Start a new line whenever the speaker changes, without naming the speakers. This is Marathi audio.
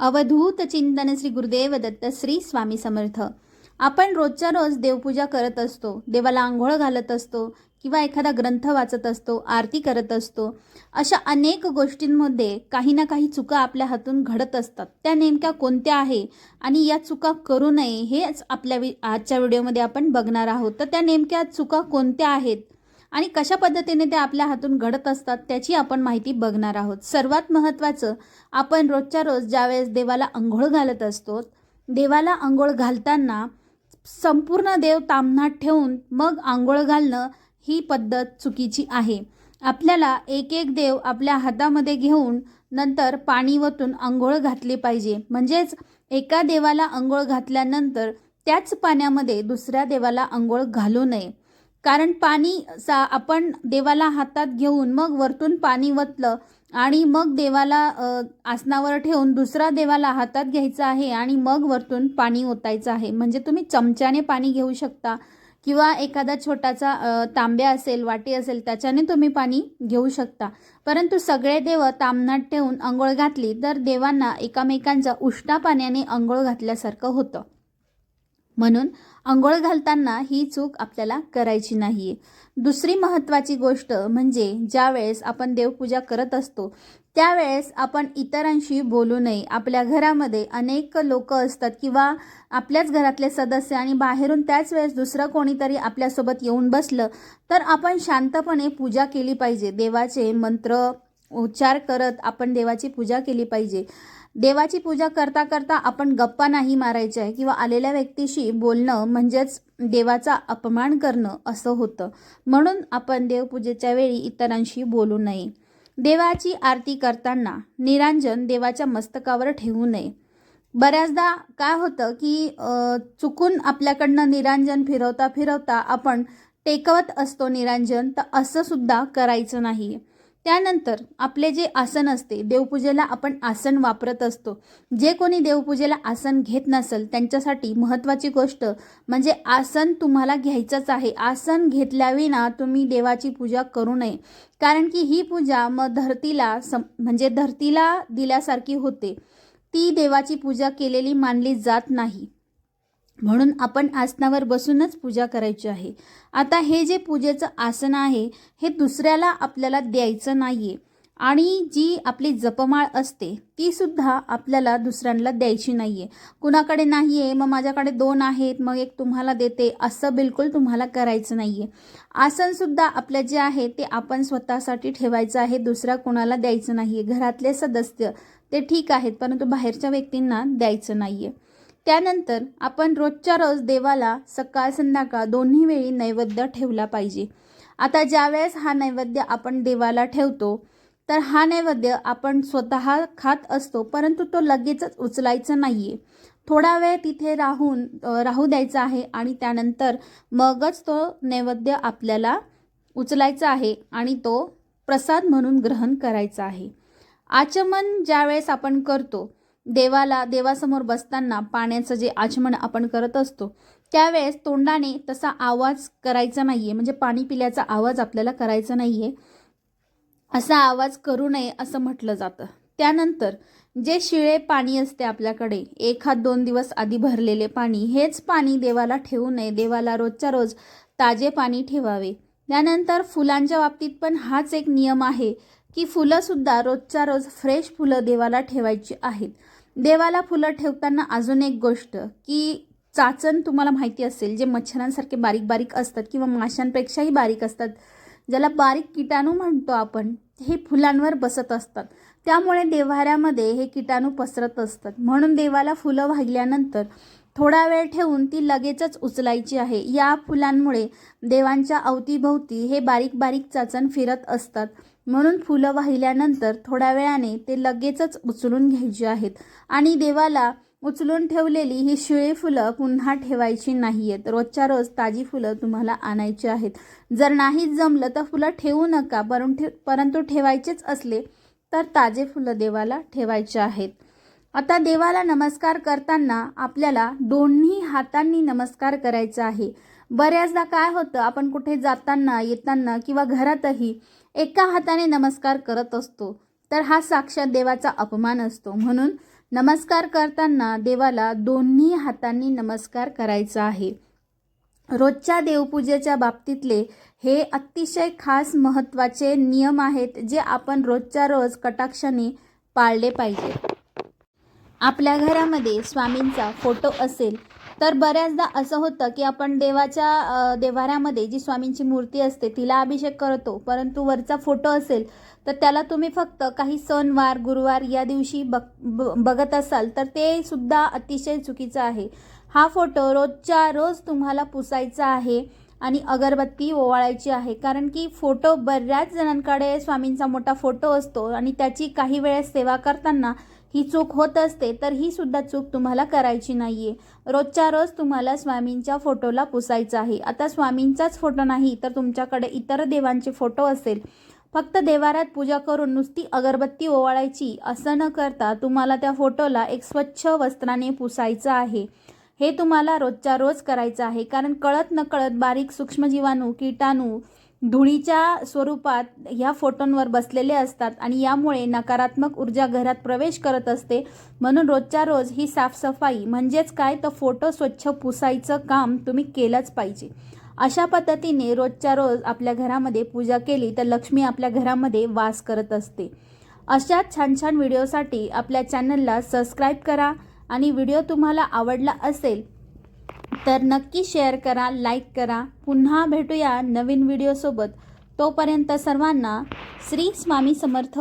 अवधूत चिंतन श्री गुरुदेव दत्त श्री स्वामी समर्थ. आपण रोजच्या रोज देवपूजा करत असतो देवाला आंघोळ घालत असतो किंवा एखादा ग्रंथ वाचत असतो आरती करत असतो अशा अनेक गोष्टींमध्ये काही ना काही चुका आपल्या हातून घडत असतात. त्या नेमक्या कोणत्या आहे आणि या चुका करू नये हेच आपल्या वि आजच्या व्हिडिओमध्ये आपण बघणार आहोत. तर त्या नेमक्या चुका कोणत्या आहेत? आणि कशा पद्धतीने ते आपल्या हातून घडत असतात त्याची आपण माहिती बघणार आहोत. सर्वात महत्त्वाचं आपण रोजच्या रोज ज्यावेळेस देवाला आंघोळ घालत असतो देवाला आंघोळ घालताना संपूर्ण देव तामनात ठेवून मग आंघोळ घालणं ही पद्धत चुकीची आहे. आपल्याला एक एक देव आपल्या हातामध्ये घेऊन नंतर पाणी वतून आंघोळ घातली पाहिजे. म्हणजेच एका देवाला आंघोळ घातल्यानंतर त्याच पाण्यामध्ये दुसऱ्या देवाला आंघोळ घालू नये. कारण पाणी सा आपण देवाला हातात घेऊन मग वरतून पाणी वतलं आणि मग देवाला आसनावर ठेवून दुसरा देवाला हातात घ्यायचा आहे आणि मग वरतून पाणी ओतायचं आहे. म्हणजे तुम्ही चमच्याने पाणी घेऊ शकता किंवा एखादा छोटासा तांब्या असेल वाटी असेल त्याच्याने तुम्ही पाणी घेऊ शकता. परंतु सगळे देव तांबणात ठेवून आंघोळ घातली तर देवांना एकामेकांचा उष्टा पाण्याने आंघोळ घातल्यासारखं होतं. म्हणून आंघोळ घालताना ही चूक आपल्याला करायची नाही आहे दुसरी महत्त्वाची गोष्ट म्हणजे ज्यावेळेस आपण देवपूजा करत असतो त्यावेळेस आपण इतरांशी बोलू नये. आपल्या घरामध्ये अनेक लोक असतात किंवा आपल्याच घरातले सदस्य आणि बाहेरून त्याच वेळेस दुसरं कोणीतरी आपल्यासोबत येऊन बसलं तर आपण शांतपणे पूजा केली पाहिजे. देवाचे मंत्र उच्चार करत आपण देवाची पूजा केली पाहिजे. देवाची पूजा करता करता आपण गप्पा नाही मारायच्या आहे किंवा आलेल्या व्यक्तीशी बोलणं म्हणजेच देवाचा अपमान करणं असं होतं. म्हणून आपण देवपूजेच्या वेळी इतरांशी बोलू नये. देवाची आरती करताना निरांजन देवाच्या मस्तकावर ठेवू नये. बऱ्याचदा काय होतं की चुकून आपल्याकडनं निरांजन फिरवता फिरवता आपण टेकवत असतो निरांजन तर असं सुद्धा करायचं नाही. त्यानंतर आपले जे आसन असते देवपूजेला आपण आसन वापरत असतो. जे कोणी देवपूजेला आसन घेत नसेल त्यांच्यासाठी महत्त्वाची गोष्ट म्हणजे आसन तुम्हाला घ्यायचंच आहे. आसन घेतल्याविना तुम्ही देवाची पूजा करू नये. कारण की ही पूजा मग धरतीला सम म्हणजे धरतीला दिल्यासारखी होते. ती देवाची पूजा केलेली मानली जात नाही. म्हणून आपण आसनावर बसूनच पूजा करायची आहे. आता हे जे पूजेचं आसन आहे हे दुसऱ्याला आपल्याला द्यायचं नाही आहे आणि जी आपली जपमाळ असते ती सुद्धा आपल्याला दुसऱ्यांना द्यायची नाही आहे कुणाकडे नाही आहे मग माझ्याकडे दोन आहेत मग एक तुम्हाला देते असं बिलकुल तुम्हाला करायचं नाही आहे आसनसुद्धा आपलं जे आहे ते आपण स्वतःसाठी ठेवायचं आहे दुसऱ्या कोणाला द्यायचं नाही आहे घरातले सदस्य ते ठीक आहेत परंतु बाहेरच्या व्यक्तींना द्यायचं नाही आहे त्यानंतर आपण रोजच्या रोज देवाला सकाळ संध्याकाळ दोन्ही वेळी नैवेद्य ठेवला पाहिजे. आता ज्यावेळेस हा नैवेद्य आपण देवाला ठेवतो तर हा नैवेद्य आपण स्वतः खात असतो परंतु तो लगेचच उचलायचं नाही आहे थोडा वेळ तिथे राहून राहू द्यायचा आहे आणि त्यानंतर मगच तो नैवेद्य आपल्याला उचलायचा आहे आणि तो प्रसाद म्हणून ग्रहण करायचा आहे. आचमन ज्यावेळेस आपण करतो देवाला देवासमोर बसताना पाण्याचं जे आचमन आपण करत असतो त्यावेळेस तोंडाने तसा आवाज करायचा नाही आहे म्हणजे पाणी पिल्याचा आवाज आपल्याला करायचा नाही आहे असा आवाज करू नये असं म्हटलं जातं. त्यानंतर जे शिळे पाणी असते आपल्याकडे एक हात दोन दिवस आधी भरलेले पाणी हेच पाणी देवाला ठेवू नये. देवाला रोजच्या रोज ताजे पाणी ठेवावे. त्यानंतर फुलांच्या बाबतीत पण हाच एक नियम आहे. की फुलंसुद्धा रोजच्या रोज फ्रेश फुलं देवाला ठेवायची आहेत. देवाला फुलं ठेवताना अजून एक गोष्ट की चाचण तुम्हाला माहिती असेल जे मच्छरांसारखे बारीक बारीक असतात किंवा माशांपेक्षाही बारीक असतात ज्याला बारीक किटाणू म्हणतो आपण हे फुलांवर बसत असतात. त्यामुळे देवाऱ्यामध्ये हे किटाणू पसरत असतात. म्हणून देवाला फुलं वाहिल्यानंतर थोडा वेळ ठेवून ती लगेचच उचलायची आहे. या फुलांमुळे देवांच्या अवतीभोवती हे बारीक बारीक चाचण फिरत असतात. म्हणून फुलं वाहिल्यानंतर थोड्या वेळाने ते लगेचच उचलून घ्यायची आहेत. आणि देवाला उचलून ठेवलेली ही शिळी फुलं पुन्हा ठेवायची नाही आहेत रोजच्या रोज ताजी फुलं तुम्हाला आणायची आहेत. जर नाहीच जमलं तर फुलं ठेवू नका परंतु परंतु ठेवायचेच असले तर ताजे फुलं देवाला ठेवायचे आहेत. आता देवाला नमस्कार करताना आपल्याला दोन्ही हातांनी नमस्कार करायचा आहे. बऱ्याचदा काय होतं आपण कुठे जाताना येताना किंवा घरातही एका हाताने नमस्कार करत असतो. तर हा साक्षात देवाचा अपमान असतो. म्हणून नमस्कार करताना देवाला दोन्ही हातांनी नमस्कार करायचा आहे. रोजच्या देवपूजेच्या बाबतीतले हे अतिशय खास महत्त्वाचे नियम आहेत जे आपण रोजच्या रोज कटाक्षाने पाळले पाहिजे आपल्या घरामध्ये स्वामींचा फोटो असेल तर बऱ्याचदा असं होतं की आपण देवाच्या देवाऱ्यामध्ये जी स्वामींची मूर्ती असते तिला अभिषेक करतो परंतु वरचा फोटो असेल तर त्याला तुम्ही फक्त काही सणवार गुरुवार या दिवशी बघ ब- बघत असाल तर ते सुद्धा अतिशय चुकीचं आहे. हा फोटो रोजच्या रोज तुम्हाला पुसायचा आहे आणि अगरबत्ती ओवाळायची आहे कारण की फोटो बऱ्याच जणांकडे स्वामींचा मोठा फोटो असतो आणि त्याची काही वेळेस सेवा करताना ही चूक होत असते तर ही सुद्धा चूक तुम्हाला करायची नाही आहे रोजच्या रोज तुम्हाला स्वामींच्या फोटोला पुसायचं आहे. आता स्वामींचाच फोटो नाही तर तुमच्याकडे इतर देवांचे फोटो असेल. फक्त देवाऱ्यात पूजा करून नुसती अगरबत्ती ओवाळायची असं न करता तुम्हाला त्या फोटोला एक स्वच्छ वस्त्राने पुसायचं आहे. हे तुम्हाला रोजच्या रोज करायचं आहे कारण कळत नकळत बारीक सूक्ष्मजीवाणू किटाणू धुळीच्या स्वरूपात ह्या फोटोंवर बसलेले असतात आणि यामुळे नकारात्मक ऊर्जा घरात प्रवेश करत असते. म्हणून रोजच्या रोज ही साफसफाई म्हणजेच काय? तर फोटो स्वच्छ पुसायचं काम तुम्ही केलंच पाहिजे. अशा पद्धतीने रोजच्या रोज आपल्या घरामध्ये पूजा केली तर लक्ष्मी आपल्या घरामध्ये वास करत असते. अशा छान छान व्हिडिओसाठी आपल्या चॅनलला सबस्क्राईब करा आणि व्हिडिओ तुम्हाला आवडला असेल तर नक्की शेअर करा लाईक करा. पुन्हा भेटूया नवीन व्हिडिओसोबत तोपर्यंत सर्वांना श्री स्वामी समर्थ.